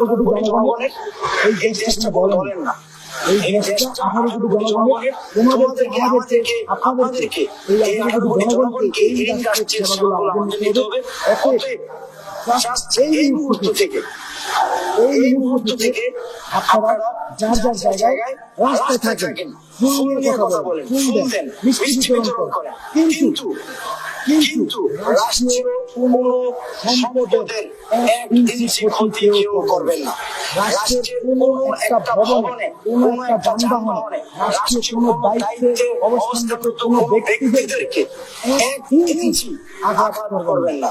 আঠারো কোটি জনগণের এই দেশটা বলেন না এই দেশটা আঠারো কোটি জনগণের তোমাদেরকে আমাদেরকে আপনাদেরকে এই আঠারো কোটি জনগণকে এই রাষ্ট্রের সেবাগুলো আমাদের নিতে হবে। অতএব এই মুহূর্ত থেকে এই মুহূর্ত থেকে আপনারা যার যার জায়গায় রাস্তায় থাকেন ফুল কথা বলেন মিষ্টি বিতরণ করেন। কিন্তু কিন্তু রাষ্ট্রীয় কোন সম্পদের এক ইঞ্চি ক্ষতি কেউ করবেন না। রাষ্ট্রের কোন একটা ভবনে কোন একটা যানবাহনে রাষ্ট্রের কোন দায়িত্বে অবস্থানরত কোন ব্যক্তিদেরকে এক ইঞ্চি আঘাত করবেন না।